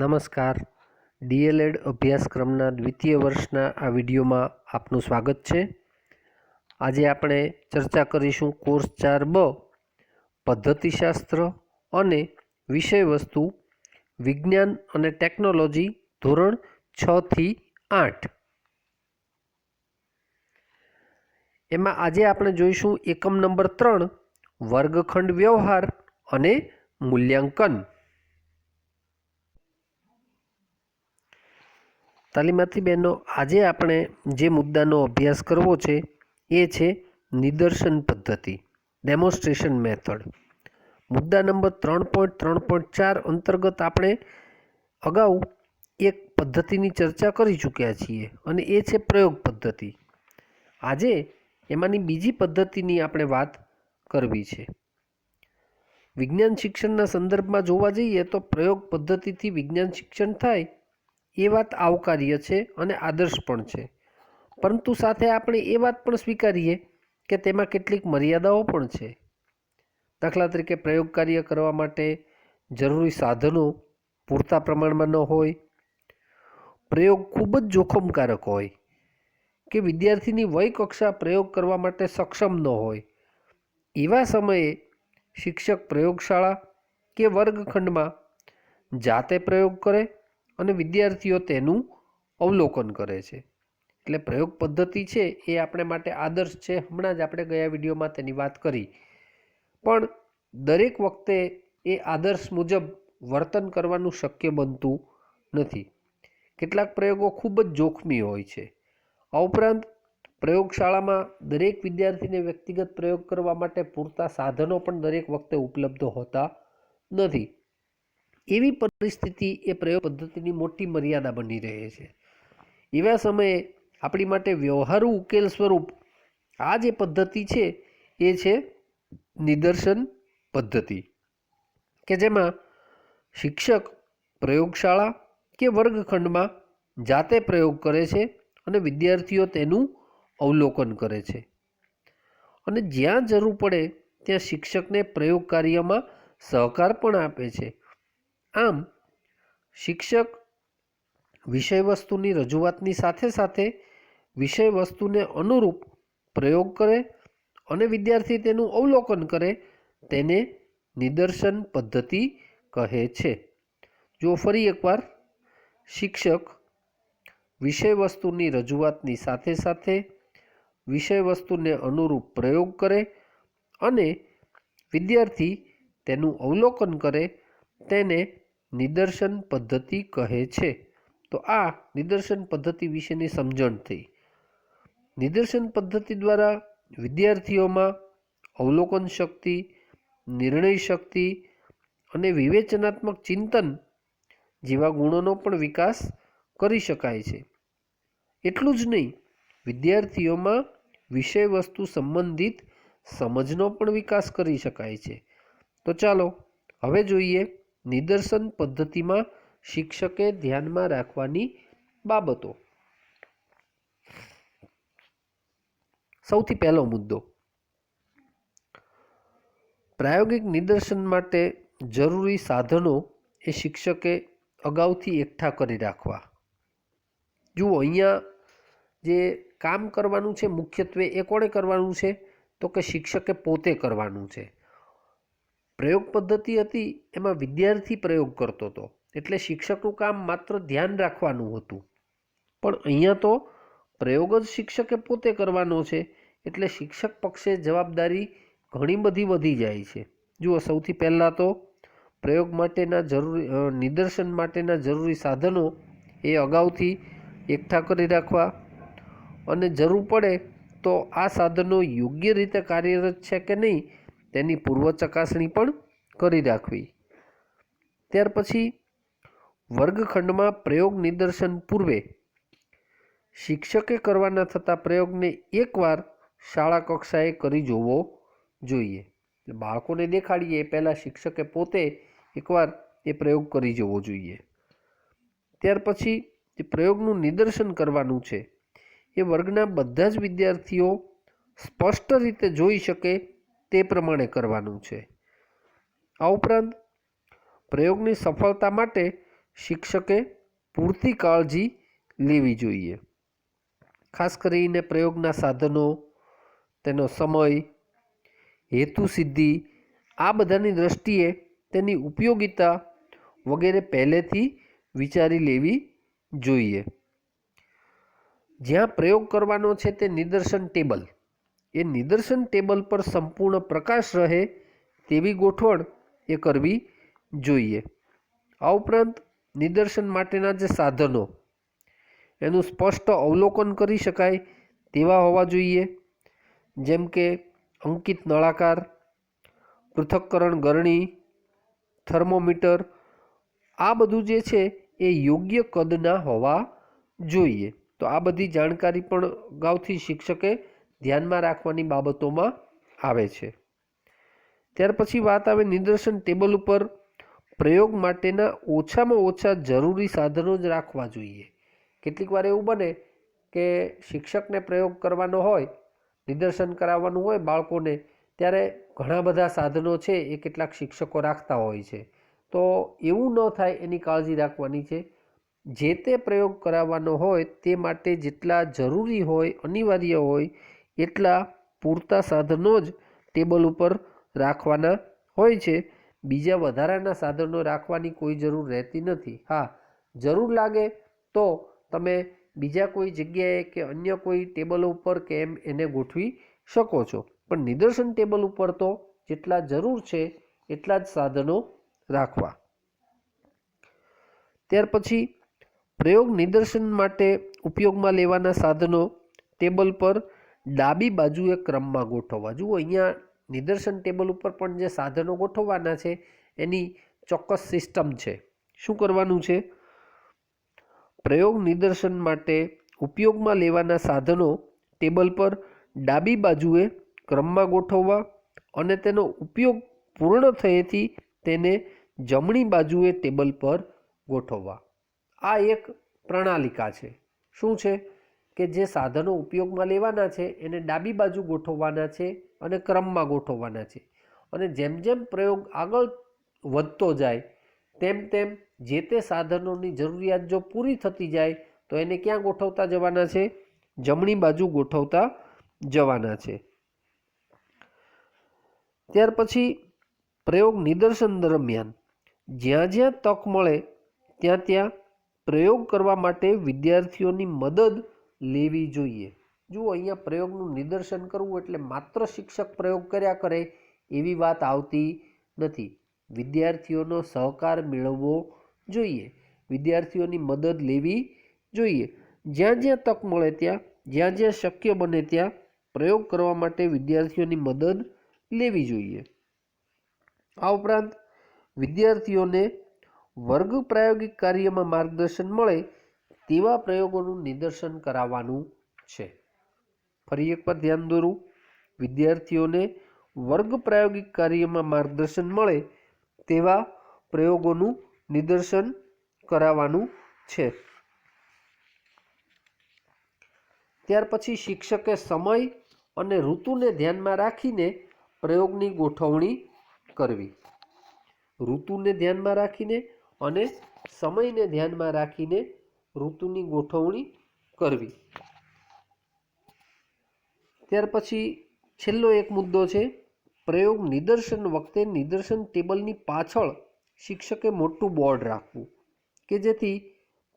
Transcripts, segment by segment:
નમસ્કાર. ડીએલએડ અભ્યાસક્રમના દ્વિતીય વર્ષના આ વિડીયોમાં આપનું સ્વાગત છે. આજે આપણે ચર્ચા કરીશું કોર્સ ચાર બ, પદ્ધતિશાસ્ત્ર અને વિષય વસ્તુ વિજ્ઞાન અને ટેકનોલોજી ધોરણ છથી આઠ. એમાં આજે આપણે જોઈશું એકમ નંબર ત્રણ, વર્ગખંડ વ્યવહાર અને મૂલ્યાંકન. તાલીમાર્થી બહેનો, આજે આપણે જે મુદ્દાનો અભ્યાસ કરવો છે એ છે નિદર્શન પદ્ધતિ ડેમોન્સ્ટ્રેશન મેથડ મુદ્દા નંબર ત્રણ પોઈન્ટ ત્રણ પોઈન્ટ ચાર અંતર્ગત આપણે અગાઉ એક પદ્ધતિની ચર્ચા કરી ચૂક્યા છીએ અને એ છે પ્રયોગ પદ્ધતિ. આજે એમાંની બીજી પદ્ધતિની આપણે વાત કરવી છે. વિજ્ઞાન શિક્ષણના સંદર્ભમાં જોવા જઈએ તો પ્રયોગ પદ્ધતિથી વિજ્ઞાન શિક્ષણ થાય એ વાત આવકાર્ય છે અને આદર્શ પણ છે. પરંતુ સાથે આપણે એ વાત પણ સ્વીકારીએ કે તેમાં કેટલીક મર્યાદાઓ પણ છે. દાખલા તરીકે પ્રયોગ કાર્ય કરવા માટે જરૂરી સાધનો પૂરતા પ્રમાણમાં ન હોય, પ્રયોગ ખૂબ જ જોખમકારક હોય કે વિદ્યાર્થીની વય કક્ષા પ્રયોગ કરવા માટે સક્ષમ ન હોય. એવા સમયે શિક્ષક પ્રયોગશાળા કે વર્ગખંડમાં જાતે પ્રયોગ કરે અને વિદ્યાર્થીઓ તેનું અવલોકન કરે છે. એટલે પ્રયોગ પદ્ધતિ છે એ આપણે માટે આદર્શ છે. હમણાં જ આપણે ગયા વિડીયોમાં તેની વાત કરી. પણ દરેક વખતે એ આદર્શ મુજબ વર્તન કરવાનું શક્ય બનતું નથી. કેટલાક પ્રયોગો ખૂબ જ જોખમી હોય છે. આ ઉપરાંત પ્રયોગશાળામાં દરેક વિદ્યાર્થીને વ્યક્તિગત પ્રયોગ કરવા માટે પૂરતા સાધનો પણ દરેક વખતે ઉપલબ્ધ હોતા નથી. એવી પરિસ્થિતિ એ પ્રયોગ પદ્ધતિની મોટી મર્યાદા બની રહે છે. એવા સમયે આપણી માટે વ્યવહારુ ઉકેલ સ્વરૂપ આ જે પદ્ધતિ છે, એ છે નિદર્શન પદ્ધતિ, કે જેમાં શિક્ષક, પ્રયોગશાળા કે વર્ગખંડમાં જાતે પ્રયોગ કરે છે અને વિદ્યાર્થીઓ તેનું અવલોકન કરે છે. અને જ્યાં જરૂર પડે ત્યાં શિક્ષકને પ્રયોગ કાર્યમાં સહકાર પણ આપે છે. આમ, શિક્ષક વિષય વસ્તુની રજૂઆતની સાથે સાથે વિષય વસ્તુને અનુરૂપ પ્રયોગ કરે અને વિદ્યાર્થી તેનું અવલોકન કરે, તેને નિદર્શન પદ્ધતિ કહે છે. જો ફરી એકવાર શિક્ષક વિષય વસ્તુની રજૂઆતની સાથે સાથે વિષય વસ્તુને અનુરૂપ પ્રયોગ કરે અને વિદ્યાર્થી તેનું અવલોકન કરે, તેને નિદર્શન પદ્ધતિ કહે છે. તો આ નિદર્શન પદ્ધતિ વિશેની સમજણ થઈ. નિદર્શન પદ્ધતિ દ્વારા વિદ્યાર્થીઓમાં અવલોકન શક્તિ, નિર્ણય શક્તિ અને વિવેચનાત્મક ચિંતન જેવા ગુણોનો પણ વિકાસ કરી શકાય છે. એટલું જ નહીં, વિદ્યાર્થીઓમાં વિષય વસ્તુ સંબંધિત સમજનો પણ વિકાસ કરી શકાય છે. તો ચાલો, હવે જોઈએ નિદર્શન પદ્ધતિમાં શિક્ષકે ધ્યાનમાં રાખવાની બાબતો. સૌથી પહેલો મુદ્દો. પ્રાયોગિક નિદર્શન માટે જરૂરી સાધનો એ શિક્ષકે અગાઉથી એકઠા કરી રાખવા. જુઓ, અહીંયા જે કામ કરવાનું છે, મુખ્યત્વે એ કોણે કરવાનું છે? તો કે શિક્ષકે પોતે કરવાનું છે. પ્રયોગ પદ્ધતિ હતી, એમાં વિદ્યાર્થી પ્રયોગ કરતો હતો. એટલે શિક્ષકનું કામ માત્ર ધ્યાન રાખવાનું હતું. પણ અહીંયા તો પ્રયોગ જ શિક્ષકે પોતે કરવાનો છે, એટલે શિક્ષક પક્ષે જવાબદારી ઘણી બધી વધી જાય છે. જુઓ, સૌથી પહેલાં તો પ્રયોગ માટેના જરૂરી નિદર્શન માટેના જરૂરી સાધનો એ અગાઉથી એકઠા કરી રાખવા. અને જરૂર પડે તો આ સાધનો યોગ્ય રીતે કાર્યરત છે કે નહીં તેની પૂર્વ ચકાસણી પણ કરી રાખવી. ત્યાર પછી વર્ગખંડમાં પ્રયોગ નિદર્શન પૂર્વે શિક્ષકે કરવાના થતા પ્રયોગને એકવાર શાળા કક્ષાએ કરી જોવો જોઈએ. બાળકોને દેખાડીએ પહેલાં શિક્ષકે પોતે એકવાર એ પ્રયોગ કરી જવો જોઈએ. ત્યાર પછી જે પ્રયોગનું નિદર્શન કરવાનું છે, એ વર્ગના બધા જ વિદ્યાર્થીઓ સ્પષ્ટ રીતે જોઈ શકે તે પ્રમાણે કરવાનું છે. આ ઉપરાંત, પ્રયોગની સફળતા માટે શિક્ષકે પૂરતી કાળજી લેવી જોઈએ. ખાસ કરીને પ્રયોગના સાધનો, તેનો સમય, હેતુ સિદ્ધિ, આ બધાની દ્રષ્ટિએ તેની ઉપયોગિતા વગેરે પહેલેથી વિચારી લેવી જોઈએ. જ્યાં પ્રયોગ કરવાનો છે તે નિદર્શન ટેબલ એ નિદર્શન ટેબલ પર સંપૂર્ણ પ્રકાશ રહે તેવી ગોઠવણ એ કરવી જોઈએ. આ ઉપરાંત નિદર્શન માટેના જે સાધનો, એનું સ્પષ્ટ અવલોકન કરી શકાય તેવા હોવા જોઈએ. જેમ કે અંકિત નળાકાર, પૃથક્કરણ ગરણી, થર્મોમીટર, આ બધું જે છે એ યોગ્ય કદના હોવા જોઈએ. તો આ બધી જાણકારી પણ અગાઉથી શિક્ષકે ધ્યાનમાં રાખવાની બાબતોમાં આવે છે. ત્યાર પછી વાત આવે નિદર્શન ટેબલ ઉપર. પ્રયોગ માટેના ઓછામાં ઓછા જરૂરી સાધનો જ રાખવા જોઈએ. કેટલીક વાર એવું બને કે શિક્ષકને પ્રયોગ કરવાનો હોય, નિદર્શન કરાવવાનું હોય બાળકોને, ત્યારે ઘણા બધા સાધનો છે એ કેટલાક શિક્ષકો રાખતા હોય છે. તો એવું ન થાય એની કાળજી રાખવાની છે. જે તે પ્રયોગ કરાવવાનો હોય તે માટે જેટલા જરૂરી હોય, અનિવાર્ય હોય એટલા પૂરતા સાધનો જ ટેબલ ઉપર રાખવાના હોય છે. બીજા વધારાના સાધનો રાખવાની કોઈ જરૂર રહેતી નથી. હા, જરૂર લાગે તો તમે બીજા કોઈ જગ્યાએ કે અન્ય કોઈ ટેબલ ઉપર કે એમ એને ગોઠવી શકો છો. પણ નિદર્શન ટેબલ ઉપર તો જેટલા જરૂર છે એટલા જ સાધનો રાખવા. ત્યાર પછી પ્રયોગ નિદર્શન માટે ઉપયોગમાં લેવાના સાધનો ટેબલ પર ડાબી બાજુએ ક્રમમાં ગોઠવવા. જુઓ, અહીંયા નિદર્શન ટેબલ ઉપર પણ જે સાધનો ગોઠવવાના છે, એની ચોક્કસ સિસ્ટમ છે. શું કરવાનું છે? પ્રયોગ નિદર્શન માટે ઉપયોગમાં લેવાના સાધનો ટેબલ પર ડાબી બાજુએ ક્રમમાં ગોઠવવા અને તેનો ઉપયોગ પૂર્ણ થયેથી તેને જમણી બાજુએ ટેબલ પર ગોઠવવા. આ એક પ્રણાલિકા છે. શું છે? કે જે સાધનો ઉપયોગમાં લેવાના છે એને ડાબી બાજુ ગોઠવવાના છે અને ક્રમમાં ગોઠવવાના છે. અને જેમ જેમ પ્રયોગ આગળ વધતો જાય, તેમ તેમ જે તે સાધનોની જરૂરિયાત જો પૂરી થતી જાય, તો એને ક્યાં ગોઠવતા જવાના છે? જમણી બાજુ ગોઠવતા જવાના છે. ત્યાર પછી પ્રયોગ નિદર્શન દરમિયાન, જ્યાં જ્યાં તક મળે, ત્યાં ત્યાં પ્રયોગ કરવા માટે વિદ્યાર્થીઓની મદદ લેવી જોઈએ. જુઓ, અહીંયા પ્રયોગનું નિદર્શન કરવું એટલે માત્ર શિક્ષક પ્રયોગ કર્યા કરે એવી વાત આવતી નથી. વિદ્યાર્થીઓનો સહકાર મેળવવો જોઈએ. વિદ્યાર્થીઓની મદદ લેવી જોઈએ. જ્યાં જ્યાં તક મળે ત્યાં, જ્યાં જ્યાં શક્ય બને ત્યાં પ્રયોગ કરવા માટે વિદ્યાર્થીઓની મદદ લેવી જોઈએ. આ ઉપરાંત વિદ્યાર્થીઓને વર્ગ પ્રાયોગિક કાર્યમાં માર્ગદર્શન મળે તેવા પ્રયોગોનું નિદર્શન કરાવવાનું છે. ફરી એકવાર ધ્યાન દોરું. વિદ્યાર્થીઓને વર્ગ પ્રાયોગિક કાર્યમાં માર્ગદર્શન મળે તેવા પ્રયોગોનું નિદર્શન કરાવવાનું છે. ત્યાર પછી શિક્ષકે સમય અને ઋતુને ધ્યાનમાં રાખીને પ્રયોગની ગોઠવણી કરવી. ઋતુને ધ્યાનમાં રાખીને અને સમયને ધ્યાનમાં રાખીને ઋતુની ગોઠવણી કરવી. ત્યાર પછી છેલ્લો એક મુદ્દો છે, પ્રયોગ નિદર્શન વખતે નિદર્શન ટેબલની પાછળ શિક્ષકે મોટું બોર્ડ રાખવું, કે જેથી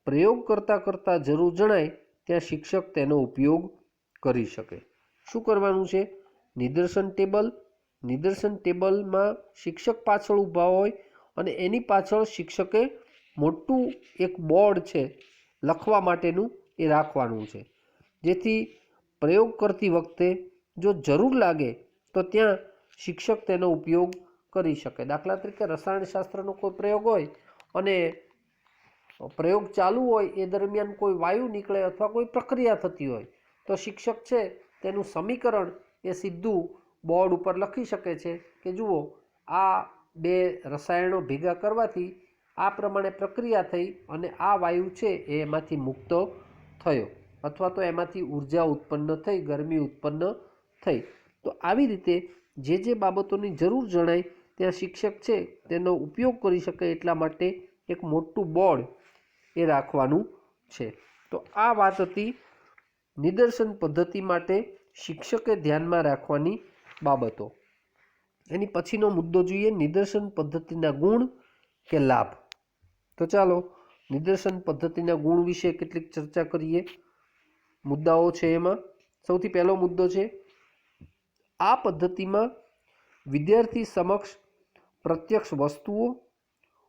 પ્રયોગ કરતાં કરતાં જરૂર જણાય ત્યાં શિક્ષક તેનો ઉપયોગ કરી શકે. શું કરવાનું છે? નિદર્શન ટેબલ, નિદર્શન ટેબલમાં શિક્ષક પાછળ ઊભા હોય અને એની પાછળ શિક્ષકે મોટું એક બોર્ડ છે લખવા માટેનું એ રાખવાનું છે. જેથી પ્રયોગ કરતી વખતે જો જરૂર લાગે તો ત્યાં શિક્ષક તેનો ઉપયોગ કરી શકે. દાખલા તરીકે રસાયણશાસ્ત્રનો કોઈ પ્રયોગ હોય અને પ્રયોગ ચાલુ હોય એ દરમિયાન કોઈ વાયુ નીકળે અથવા કોઈ પ્રક્રિયા થતી હોય તો શિક્ષક છે તેનું સમીકરણ એ સીધું બોર્ડ ઉપર લખી શકે છે કે જુઓ આ બે રસાયણો ભેગા કરવાથી આ પ્રમાણે પ્રક્રિયા થઈ અને આ વાયુ છે એ એમાંથી મુક્ત થયો. અથવા તો એમાંથી ઊર્જા ઉત્પન્ન થઈ, ગરમી ઉત્પન્ન થઈ. તો આવી રીતે જે જે બાબતોની જરૂર જણાય ત્યાં શિક્ષક છે તેનો ઉપયોગ કરી શકે એટલા માટે એક મોટું બોર્ડ એ રાખવાનું છે. તો આ વાત હતી નિદર્શન પદ્ધતિ માટે શિક્ષકે ધ્યાનમાં રાખવાની બાબતો. એની પછીનો મુદ્દો જોઈએ નિદર્શન પદ્ધતિના ગુણ કે લાભ. તો ચાલો નિદર્શન પદ્ધતિના ગુણ વિશે કેટલીક ચર્ચા કરીએ. મુદ્દાઓ છે એમાં. સૌથી પહેલો મુદ્દો છે, આ પદ્ધતિમાં વિદ્યાર્થી સમક્ષ પ્રત્યક્ષ વસ્તુઓ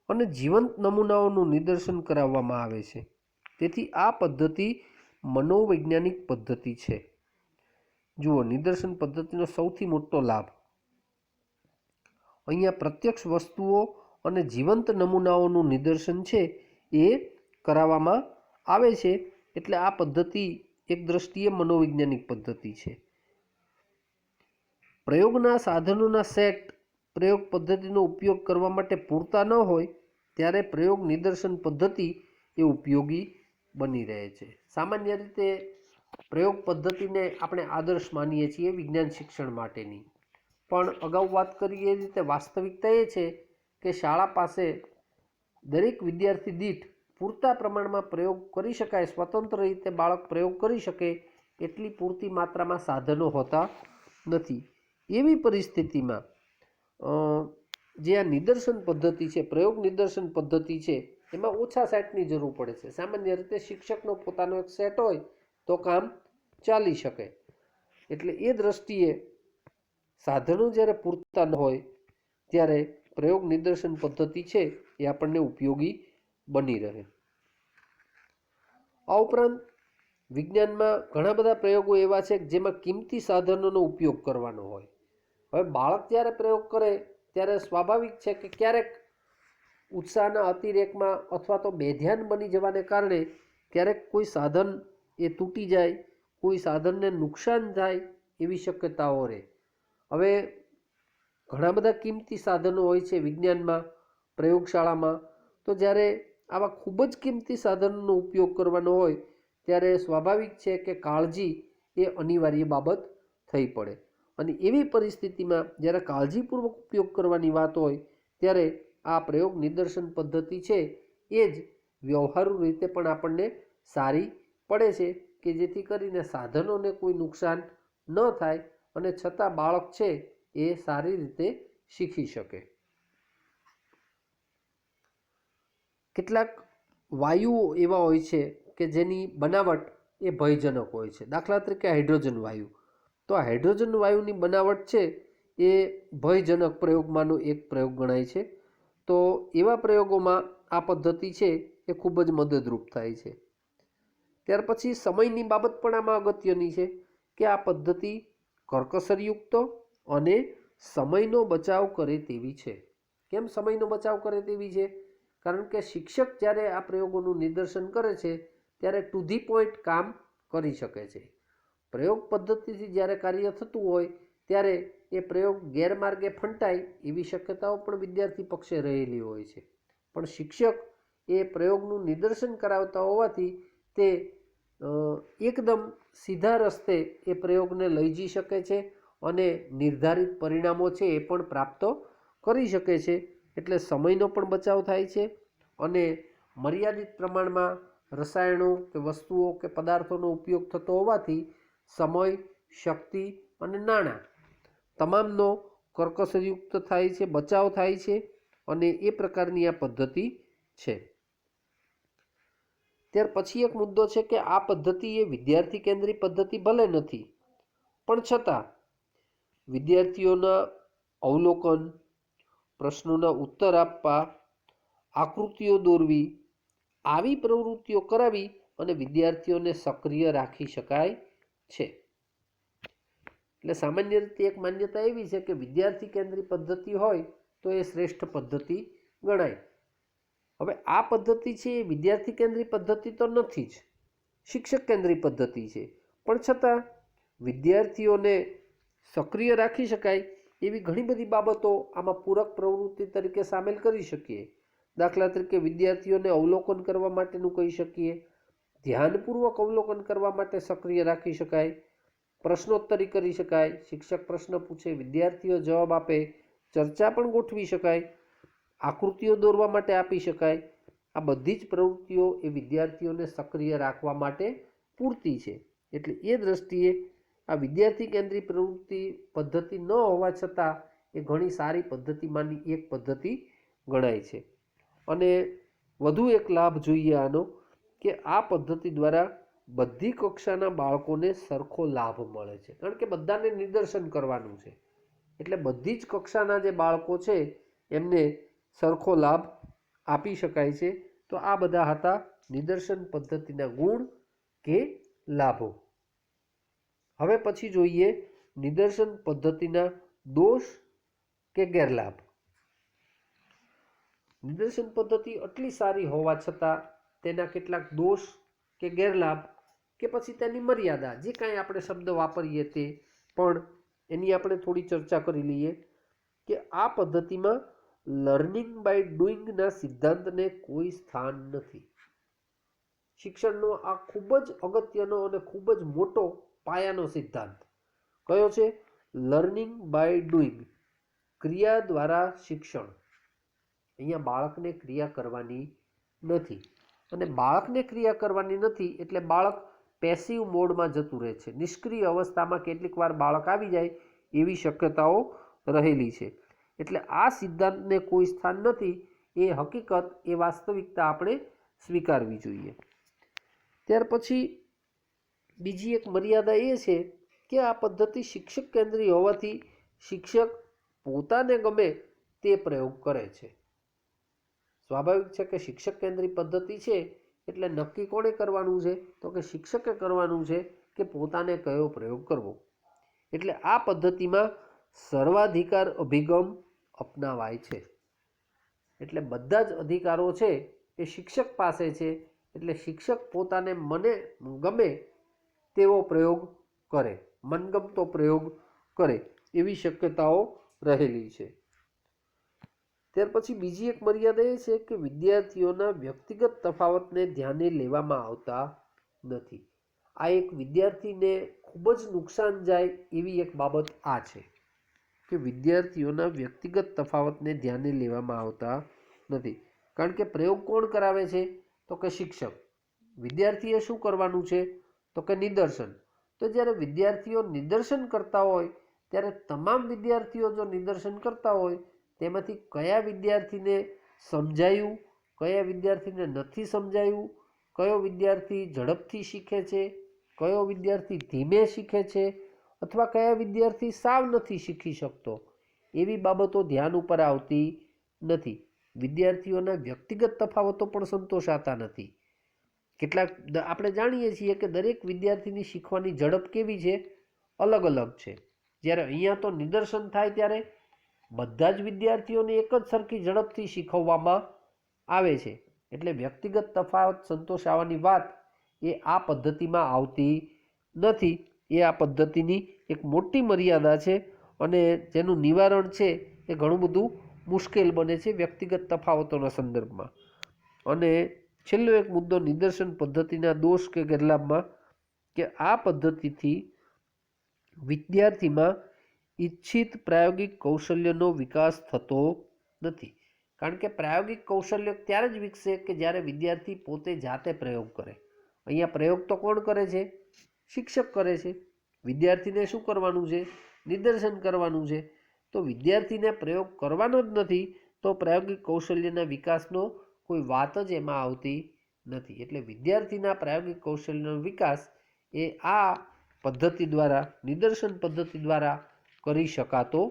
અને જીવંત નમૂનાઓનું નિદર્શન કરાવવામાં આવે છે. તેથી આ પદ્ધતિ મનોવૈજ્ઞાનિક પદ્ધતિ છે. જુઓ, નિદર્શન પદ્ધતિનો સૌથી મોટો લાભ. અહીંયા પ્રત્યક્ષ વસ્તુઓ અને જીવંત નમૂનાઓનું નિદર્શન છે એ કરાવવામાં આવે છે. એટલે આ પદ્ધતિ એક દ્રષ્ટિએ મનોવૈજ્ઞાનિક પદ્ધતિ છે. પ્રયોગના સાધનોના સેટ પ્રયોગ પદ્ધતિનો ઉપયોગ કરવા માટે પૂરતા ન હોય ત્યારે પ્રયોગ નિદર્શન પદ્ધતિ એ ઉપયોગી બની રહે છે. સામાન્ય રીતે પ્રયોગ પદ્ધતિને આપણે આદર્શ માનીએ છીએ વિજ્ઞાન શિક્ષણ માટેની. પણ અગાઉ વાત કરી એ રીતે વાસ્તવિકતા એ છે કે શાળા પાસે દરેક વિદ્યાર્થી દીઠ પૂરતા પ્રમાણમાં પ્રયોગ કરી શકાય, સ્વતંત્ર રીતે બાળક પ્રયોગ કરી શકે એટલી પૂરતી માત્રામાં સાધનો હોતા નથી. એવી પરિસ્થિતિમાં જે આ નિદર્શન પદ્ધતિ છે, પ્રયોગ નિદર્શન પદ્ધતિ છે, એમાં ઓછા સેટની જરૂર પડે છે. સામાન્ય રીતે શિક્ષકનો પોતાનો એક સેટ હોય તો કામ ચાલી શકે. એટલે એ દ્રષ્ટિએ સાધનો જ્યારે પૂરતા ન હોય, ત્યારે પ્રયોગ નિદર્શન પદ્ધતિ છે એ આપણને ઉપયોગી બની રહે. આ ઉપરાંત વિજ્ઞાનમાં ઘણા બધા પ્રયોગો એવા છે જેમાં કિંમતી સાધનોનો ઉપયોગ કરવાનો હોય. હવે બાળક જ્યારે પ્રયોગ કરે ત્યારે સ્વાભાવિક છે કે ક્યારેક ઉત્સાહના અતિરેકમાં અથવા તો બેધ્યાન બની જવાને કારણે ક્યારેક કોઈ સાધન એ તૂટી જાય, કોઈ સાધનને નુકસાન થાય એવી શક્યતાઓ રહે. હવે ઘણા બધા કિંમતી સાધનો હોય છે વિજ્ઞાનમાં, પ્રયોગશાળામાં. તો જ્યારે આવા ખૂબ જ કિંમતી સાધનોનો ઉપયોગ કરવાનો હોય, ત્યારે સ્વાભાવિક છે કે કાળજી એ અનિવાર્ય બાબત થઈ પડે. અને એવી પરિસ્થિતિમાં જ્યારે કાળજીપૂર્વક ઉપયોગ કરવાની વાત હોય, ત્યારે આ પ્રયોગ નિદર્શન પદ્ધતિ છે, એ જ વ્યવહારુ રીતે પણ આપણને સારી પડે છે કે જેથી કરીને સાધનોને કોઈ નુકસાન ન થાય અને છતાં બાળક છે એ સારી રીતે શીખી શકે. કેટલાક વાયુઓ એવા હોય છે કે જેની બનાવટ એ ભયજનક હોય છે. દાખલા તરીકે હાઇડ્રોજન વાયુ. તો આ હાઇડ્રોજન વાયુની બનાવટ છે એ ભયજનક પ્રયોગમાંનો એક પ્રયોગ ગણાય છે. તો એવા પ્રયોગોમાં આ પદ્ધતિ છે એ ખૂબ જ મદદરૂપ થાય છે. ત્યાર પછી સમયની બાબત પણ આમાં અગત્યની છે કે આ પદ્ધતિ કરકસરયુક્ત અને સમયનો બચાવ કરે તેવી છે. કેમ સમયનો બચાવ કરે તેવી છે? કારણ કે શિક્ષક જ્યારે આ પ્રયોગોનું નિદર્શન કરે છે, ત્યારે ટુ ધી પોઈન્ટ કામ કરી શકે છે. પ્રયોગ પદ્ધતિથી જ્યારે કાર્ય થતું હોય, ત્યારે એ પ્રયોગ ગેરમાર્ગે ફંટાય એવી શક્યતાઓ પણ વિદ્યાર્થી પક્ષે રહેલી હોય છે. પણ શિક્ષક એ પ્રયોગનું નિદર્શન કરાવતા હોવાથી તે એકદમ સીધા રસ્તે એ પ્રયોગને લઈ જઈ શકે છે અને નિર્ધારિત પરિણામો છે એ પણ પ્રાપ્ત કરી શકે છે. એટલે સમયનો પણ બચાવ થાય છે અને મર્યાદિત પ્રમાણમાં રસાયણો કે વસ્તુઓ કે પદાર્થોનો ઉપયોગ થતો હોવાથી સમય, શક્તિ અને નાણાં તમામનો કર્કશયુક્ત થાય છે, બચાવ થાય છે અને એ પ્રકારની આ પદ્ધતિ છે. ત્યાર પછી એક મુદ્દો છે કે આ પદ્ધતિ એ વિદ્યાર્થી કેન્દ્રી પદ્ધતિ ભલે નથી, પણ છતાં વિદ્યાર્થીઓના અવલોકન, પ્રશ્નોના ઉત્તર આપવા, આકૃતિઓ દોરવી, આવી પ્રવૃત્તિઓ કરાવી અને વિદ્યાર્થીઓને સક્રિય રાખી શકાય છે. એટલે સામાન્ય રીતે એક માન્યતા એવી છે કે વિદ્યાર્થી કેન્દ્રિત પદ્ધતિ હોય તો એ શ્રેષ્ઠ પદ્ધતિ ગણાય. હવે આ પદ્ધતિ છે એ વિદ્યાર્થી કેન્દ્રિત પદ્ધતિ તો નથી જ, શિક્ષક કેન્દ્રિત પદ્ધતિ છે. પણ છતાં વિદ્યાર્થીઓને સક્રિય રાખી શકાય એવી ઘણી બધી બાબતો આમાં પૂરક પ્રવૃત્તિ તરીકે સામેલ કરી શકીએ. દાખલા તરીકે વિદ્યાર્થીઓને અવલોકન કરવા માટેનું કહી શકીએ. ધ્યાનપૂર્વક અવલોકન કરવા માટે સક્રિય રાખી શકાય. પ્રશ્નોત્તરી કરી શકાય. શિક્ષક પ્રશ્ન પૂછે, વિદ્યાર્થીઓ જવાબ આપે, ચર્ચા પણ ગોઠવી શકાય, આકૃતિઓ દોરવા માટે આપી શકાય. આ બધી જ પ્રવૃત્તિઓ એ વિદ્યાર્થીઓને સક્રિય રાખવા માટે પૂરતી છે. એટલે એ દ્રષ્ટિએ આ વિદ્યાર્થી કેન્દ્રિત પ્રવૃત્તિ પદ્ધતિ ન હોવા છતાં એ ઘણી સારી પદ્ધતિમાંની એક પદ્ધતિ ગણાય છે. અને વધુ એક લાભ જોઈએ આનો કે આ પદ્ધતિ દ્વારા બધી કક્ષાના બાળકોને સરખો લાભ મળે છે. કારણ કે બધાને નિદર્શન કરવાનું છે. એટલે બધી જ કક્ષાના જે બાળકો છે એમને સરખો લાભ આપી શકાય છે. તો આ બધા હતા નિદર્શન પદ્ધતિના ગુણ કે લાભો. હવે પછી જોઈએ નિદર્શન પદ્ધતિના દોષ કે ગેરલાભ. નિદર્શન પદ્ધતિ આટલી સારી હોવા છતાં તેના કેટલાક દોષ કે ગેરલાભ કે પછી તેની મર્યાદા, જે કાંઈ આપણે શબ્દ વાપરીએ તે, પણ એની આપણે થોડી ચર્ચા કરી લઈએ કે આ પદ્ધતિમાં લર્નિંગ બાય ડુઈંગના સિદ્ધાંતને કોઈ સ્થાન નથી. શિક્ષણનો આ ખૂબ જ અગત્યનો અને ખૂબ જ મોટો પાયાનો સિદ્ધાંત. કયો છે? લર્નિંગ બાય ડુઈંગ ક્રિયા દ્વારા શિક્ષણ. અહીંયા બાળકને ક્રિયા કરવાની નથી. અને બાળકને ક્રિયા કરવાની નથી એટલે બાળક પેસિવ મોડમાં જતું રહે છે. નિષ્ક્રિય અવસ્થામાં કેટલીક વાર બાળક આવી જાય એવી શક્યતાઓ રહેલી છે. એટલે આ સિદ્ધાંતને કોઈ સ્થાન નથી. એ હકીકત, એ વાસ્તવિકતા આપણે સ્વીકારવી જોઈએ. ત્યાર પછી બીજી એક મર્યાદા એ છે કે આ પદ્ધતિ શિક્ષક કેન્દ્રી હોવાથી શિક્ષક પોતાને ગમે તે પ્રયોગ કરે છે. સ્વાભાવિક છે કે શિક્ષક કેન્દ્રી પદ્ધતિ છે એટલે નક્કી કોણે કરવાનું છે? તો કે શિક્ષકે કરવાનું છે કે પોતાને કયો પ્રયોગ કરવો? એટલે આ પદ્ધતિમાં સર્વાધિકાર અભિગમ અપનાવાય છે. એટલે બધા જ અધિકારો છે એ શિક્ષક પાસે છે. એટલે શિક્ષક પોતાને મને ગમે તેવો પ્રયોગ કરે, મનગમતો પ્રયોગ કરે એવી શક્યતાઓ રહેલી છે. ત્યાર પછી બીજી એક મર્યાદા એ છે કે વિદ્યાર્થીઓના વ્યક્તિગત તફાવતને ધ્યાને લેવામાં આવતા નથી. આ એક વિદ્યાર્થીને ખૂબ જ નુકસાન જાય એવી એક બાબત આ છે કે વિદ્યાર્થીઓના વ્યક્તિગત તફાવતને ધ્યાને લેવામાં આવતા નથી. કારણ કે પ્રયોગ કોણ કરાવે છે? તો કે શિક્ષક. વિદ્યાર્થીએ શું કરવાનું છે? તો કે નિદર્શન. તો જ્યારે વિદ્યાર્થીઓ નિદર્શન કરતા હોય, ત્યારે તમામ વિદ્યાર્થીઓ જો નિદર્શન કરતા હોય, તેમાંથી કયા વિદ્યાર્થીને સમજાયું, કયા વિદ્યાર્થીને નથી સમજાયું, કયો વિદ્યાર્થી ઝડપથી શીખે છે, કયો વિદ્યાર્થી ધીમે શીખે છે, અથવા કયા વિદ્યાર્થી સાવ નથી શીખી શકતો, એવી બાબતો ધ્યાન ઉપર આવતી નથી. વિદ્યાર્થીઓના વ્યક્તિગત તફાવતો પણ સંતોષાતા નથી. કેટલાક આપણે જાણીએ છીએ કે દરેક વિદ્યાર્થીની શીખવાની ઝડપ કેવી છે? અલગ અલગ છે. જ્યારે અહીંયા તો નિદર્શન થાય ત્યારે બધા જ વિદ્યાર્થીઓને એક જ સરખી ઝડપથી શીખવવામાં આવે છે. એટલે વ્યક્તિગત તફાવત સંતોષાવાની વાત એ આ પદ્ધતિમાં આવતી નથી. એ આ પદ્ધતિની એક મોટી મર્યાદા છે અને જેનું નિવારણ છે એ ઘણું બધું મુશ્કેલ બને છે વ્યક્તિગત તફાવતોના સંદર્ભમાં. અને છેલ્લો એક મુદ્દો નિદર્શન પદ્ધતિના દોષ કે ગેરલાભમાં કે આ પદ્ધતિથી વિદ્યાર્થીમાં ઈચ્છિત પ્રાયોગિક કૌશલ્યનો વિકાસ થતો નથી. કારણ કે પ્રાયોગિક કૌશલ્ય ત્યારે જ વિકસે કે જ્યારે વિદ્યાર્થી પોતે જાતે પ્રયોગ કરે. અહીંયા પ્રયોગ તો કોણ કરે છે? શિક્ષક કરે છે. વિદ્યાર્થીને શું કરવાનું છે? નિદર્શન કરવાનું છે. તો વિદ્યાર્થીને પ્રયોગ કરવાનો જ નથી તો પ્રાયોગિક કૌશલ્યના વિકાસનો કોઈ વાત જ એમાં આવતી નથી. એટલે વિદ્યાર્થીના પ્રાયોગિક કૌશલ્યનો વિકાસ એ આ પદ્ધતિ દ્વારા, નિદર્શન પદ્ધતિ દ્વારા કરી શકાતો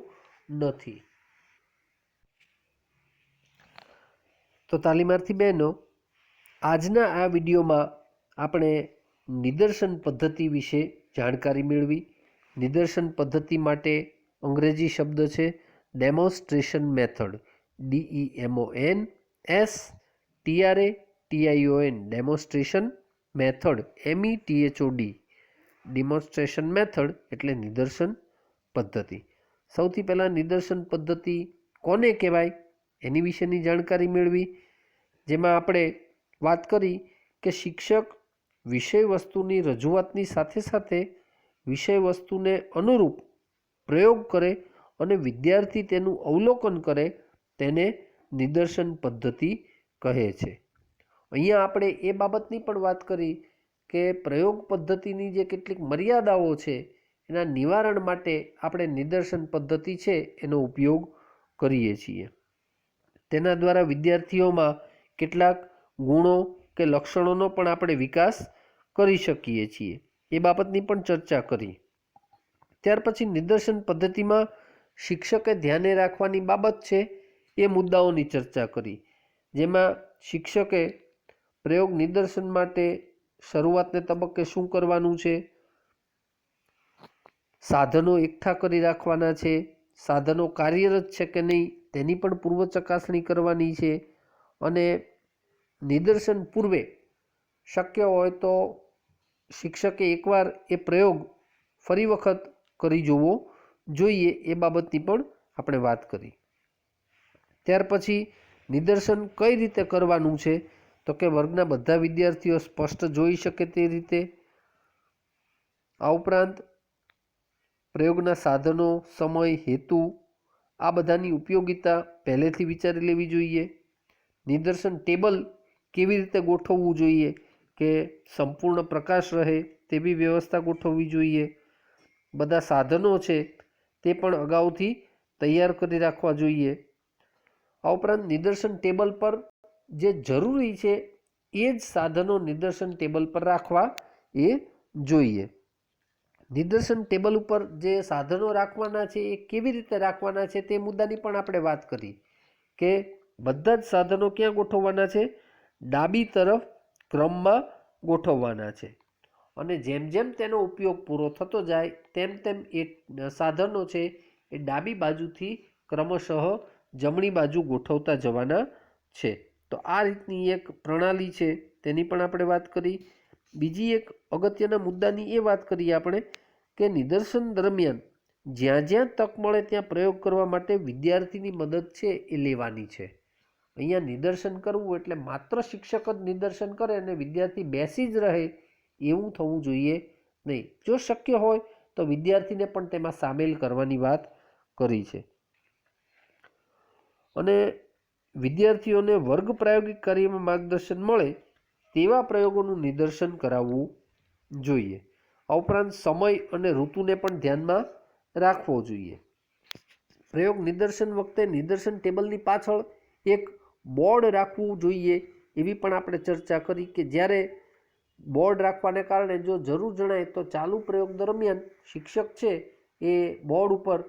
નથી. તો તાલીમાર્થી બહેનો, આજના આ વિડીયોમાં આપણે નિદર્શન પદ્ધતિ વિશે જાણકારી મેળવી. નિદર્શન પદ્ધતિ માટે અંગ્રેજી શબ્દ છે demonstration method D E M O N S T R A T I O N demonstration method M E T H O D demonstration method એટલે નિદર્શન પદ્ધતિ. સૌથી પહેલાં નિદર્શન પદ્ધતિ કોને કહેવાય? એની વિશેની જાણકારી મેળવી, જેમાં આપણે વાત કરી કે શિક્ષક વિષય વસ્તુની રજૂઆતની સાથે સાથે વિષય વસ્તુને અનુરૂપ પ્રયોગ કરે અને વિદ્યાર્થી તેનું અવલોકન કરે, તેને નિદર્શન પદ્ધતિ કહે છે. અહીંયા આપણે એ બાબતની પણ વાત કરી કે પ્રયોગ પદ્ધતિની જે કેટલીક મર્યાદાઓ છે, એના નિવારણ માટે આપણે નિદર્શન પદ્ધતિ છે એનો ઉપયોગ કરીએ છીએ. તેના દ્વારા વિદ્યાર્થીઓમાં કેટલાક ગુણો કે લક્ષણોનો પણ આપણે વિકાસ કરી શકીએ છીએ. એ બાબતની પણ ચર્ચા કરી. ત્યાર પછી નિદર્શન પદ્ધતિમાં શિક્ષકે ધ્યાને રાખવાની બાબત છે એ મુદ્દાઓની ચર્ચા કરી. જેમાં શિક્ષકે પ્રયોગ નિદર્શન માટે શરૂઆતને તબક્કે શું કરવાનું છે? સાધનો એકઠા કરી રાખવાના છે. સાધનો કાર્યરત છે કે નહીં તેની પણ પૂર્વ ચકાસણી કરવાની છે. અને નિદર્શન પૂર્વે શક્ય હોય તો શિક્ષકે એકવાર એ પ્રયોગ ફરી વખત કરી જોવો જોઈએ એ બાબતની પણ આપણે વાત કરી. ત્યાર પછી નિદર્શન કઈ રીતે કરવાનું છે? તો કે વર્ગના બધા વિદ્યાર્થીઓ સ્પષ્ટ જોઈ શકે તે રીતે? આ ઉપરાંત પ્રયોગના સાધનો, સમય, હેતુ, આ બધાની ઉપયોગિતા પહેલેથી વિચારી લેવી જોઈએ. નિદર્શન ટેબલ કેવી રીતે ગોઠવવું જોઈએ કે સંપૂર્ણ પ્રકાશ રહે તેવી વ્યવસ્થા ગોઠવવી જોઈએ? બધા સાધનો છે તે પણ અગાઉથી તૈયાર કરી રાખવા જોઈએ. આ ઉપરાંત નિદર્શન ટેબલ પર જે જરૂરી છે એ જ સાધનો નિદર્શન ટેબલ પર રાખવા એ જોઈએ. નિદર્શન ટેબલ ઉપર જે સાધનો રાખવાના છે એ કેવી રીતે રાખવાના છે તે મુદ્દાની પણ આપણે વાત કરી કે બધા જ સાધનો ક્યાં ગોઠવવાના છે? ડાબી તરફ ક્રમમાં ગોઠવવાના છે. અને જેમ જેમ તેનો ઉપયોગ પૂરો થતો જાય તેમ તેમ એ સાધનો છે એ ડાબી બાજુથી ક્રમશઃ જમણી બાજુ ગોઠવતા જવાના છે. તો આ રીતની એક પ્રણાલી છે. તેની પણ આપણે વાત કરી. બીજી એક અગત્યના મુદ્દાની એ વાત કરીએ આપણે કે નિદર્શન દરમિયાન જ્યાં જ્યાં તક મળે ત્યાં પ્રયોગ કરવા માટે વિદ્યાર્થીની મદદ છે એ લેવાની છે. અહીંયા નિદર્શન કરવું એટલે માત્ર શિક્ષક જ નિદર્શન કરે અને વિદ્યાર્થી બેસી જ રહે એવું થવું જોઈએ નહીં. જો શક્ય હોય તો વિદ્યાર્થીને પણ તેમાં સામેલ કરવાની વાત કરી છે. અને વિદ્યાર્થીઓને વર્ગ પ્રાયોગિક કાર્યમાં માર્ગદર્શન મળે તેવા પ્રયોગોનું નિદર્શન કરાવવું જોઈએ. આ ઉપરાંત સમય અને ઋતુને પણ ધ્યાનમાં રાખવો જોઈએ. પ્રયોગ નિદર્શન વખતે નિદર્શન ટેબલની પાછળ એક બોર્ડ રાખવું જોઈએ એવી પણ આપણે ચર્ચા કરી કે જ્યારે બોર્ડ રાખવાને કારણે જો જરૂર જણાય તો ચાલુ પ્રયોગ દરમિયાન શિક્ષક છે એ બોર્ડ ઉપર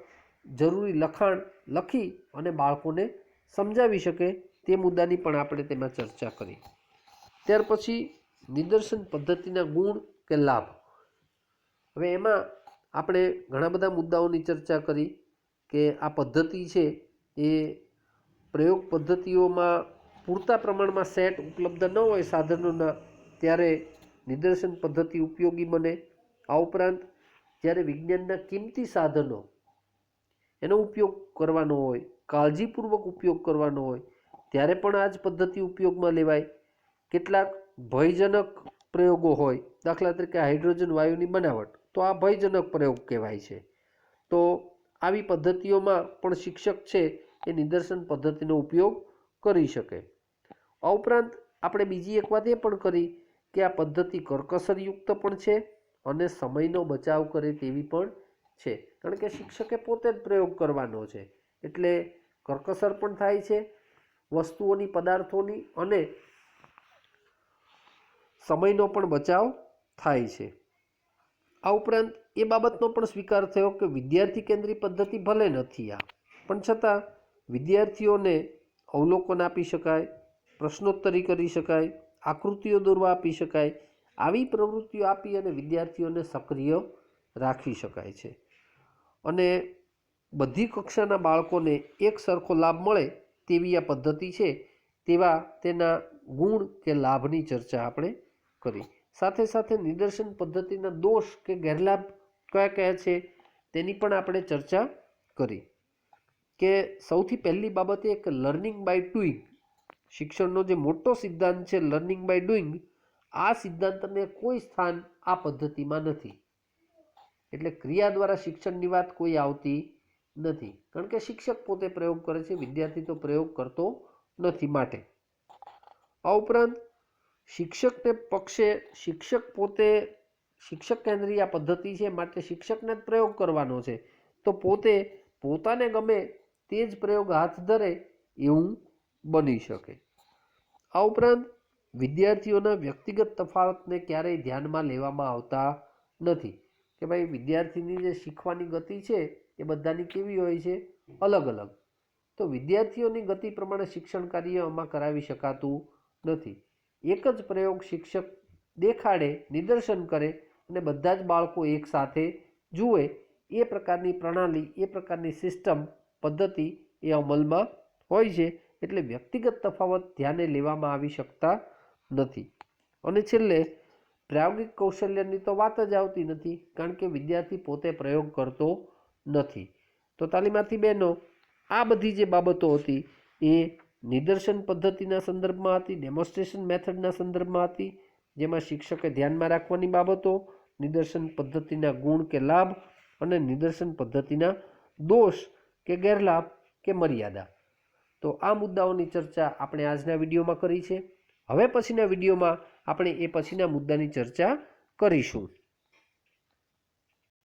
જરૂરી લખાણ લખી અને બાળકોને સમજાવી શકે તે મુદ્દાની પણ આપણે તેમાં ચર્ચા કરી. ત્યાર પછી નિદર્શન પદ્ધતિના ગુણ કે લાભ. હવે એમાં આપણે ઘણા બધા મુદ્દાઓની ચર્ચા કરી કે આ પદ્ધતિ છે એ પ્રયોગ પદ્ધતિઓમાં પૂરતા પ્રમાણમાં સેટ ઉપલબ્ધ ન હોય સાધનોના ત્યારે નિદર્શન પદ્ધતિ ઉપયોગી બને. આ ઉપરાંત જ્યારે વિજ્ઞાનના કિંમતી સાધનો એનો ઉપયોગ કરવાનો હોય કાળજીપૂર્વક ઉપયોગ કરવાનો હોય, ત્યારે પણ આ જ પદ્ધતિ ઉપયોગમાં લેવાય. કેટલાક ભયજનક પ્રયોગો હોય, દાખલા તરીકે હાઇડ્રોજન વાયુની બનાવટ, તો આ ભયજનક પ્રયોગ કહેવાય છે. તો આવી પદ્ધતિઓમાં પણ શિક્ષક છે, એ નિદર્શન પદ્ધતિનો ઉપયોગ કરી શકે. આ ઉપરાંત આપણે બીજી એક વાત એ પણ કરી કે આ પદ્ધતિ કરકસરયુક્ત પણ છે અને સમયનો બચાવ કરે તેવી પણ છે. કારણ કે શિક્ષકે પોતે જ પ્રયોગ કરવાનો છે. એટલે કરકસર પણ થાય છે, વસ્તુઓની પદાર્થોની અને સમયનો પણ બચાવ થાય છે. આ ઉપરાંત એ બાબતનો પણ સ્વીકાર થયો કે વિદ્યાર્થી કેન્દ્રી પદ્ધતિ ભલે નથી આ, પણ છતાં વિદ્યાર્થીઓને અવલોકન આપી શકાય, પ્રશ્નોત્તરી કરી શકાય, આકૃતિઓ દોરવા આપી શકાય, આવી પ્રવૃત્તિઓ આપી અને વિદ્યાર્થીઓને સક્રિય રાખી શકાય છે. અને બધી કક્ષાના બાળકોને એક સરખો લાભ મળે તેવી આ પદ્ધતિ છે, તેવા તેના ગુણ કે લાભની ચર્ચા આપણે કરી. સાથે સાથે નિદર્શન પદ્ધતિના દોષ કે ગેરલાભ કયા કયા છે તેની પણ આપણે ચર્ચા કરી. કે સૌથી પહેલી બાબત એક લર્નિંગ બાય ડુઈંગ. શિક્ષણનો જે મોટો સિદ્ધાંત છે લર્નિંગ બાય ડુઈંગ, આ સિદ્ધાંતને કોઈ સ્થાન આ પદ્ધતિમાં નથી. એટલે ક્રિયા દ્વારા શિક્ષણની વાત કોઈ આવતી નથી. કારણ કે શિક્ષક પોતે પ્રયોગ કરે છે, વિદ્યાર્થી તો પ્રયોગ કરતો નથી માટે. આ ઉપરાંત શિક્ષકને પક્ષે, શિક્ષક પોતે, શિક્ષક કેન્દ્રીય પદ્ધતિ છે માટે શિક્ષકને જ પ્રયોગ કરવાનો છે. તો પોતે પોતાને ગમે તે જ પ્રયોગ હાથ ધરે એવું બની શકે. આ ઉપરાંત વિદ્યાર્થીઓના વ્યક્તિગત તફાવતને ક્યારેય ધ્યાનમાં લેવામાં આવતા નથી. કે ભાઈ, વિદ્યાર્થીની જે શીખવાની ગતિ છે એ બધાની કેવી હોય છે? અલગ અલગ. તો વિદ્યાર્થીઓની ગતિ પ્રમાણે શિક્ષણ કાર્ય આમાં કરાવી શકાતું નથી. એક જ પ્રયોગ શિક્ષક દેખાડે, નિદર્શન કરે અને બધા જ બાળકો એકસાથે જુએ. એ પ્રકારની પ્રણાલી, એ પ્રકારની સિસ્ટમ, પદ્ધતિ એ અમલમાં હોય છે એટલે વ્યક્તિગત તફાવત ધ્યાને લેવામાં આવી શકતા નથી. અને છેલ્લે, પ્રાયોગિક કૌશલ્યની તો વાત જ આવતી નથી, કારણ કે વિદ્યાર્થી પોતે પ્રયોગ કરતો નથી. તો તાલીમાર્થી બહેનો, આ બધી જે બાબતો હતી એ નિદર્શન પદ્ધતિના સંદર્ભમાં હતી, ડેમોન્સ્ટ્રેશન મેથડના સંદર્ભમાં હતી, જેમાં શિક્ષકે ધ્યાનમાં રાખવાની બાબતો, નિદર્શન પદ્ધતિના ગુણ કે લાભ અને નિદર્શન પદ્ધતિના દોષ કે ગેરલાભ કે મર્યાદા. તો આ મુદ્દાઓની ચર્ચા આપણે આજના વિડીયોમાં કરી છે. હવે પછીના વિડીયોમાં આપણે એ પછીના મુદ્દાની ચર્ચા કરીશું.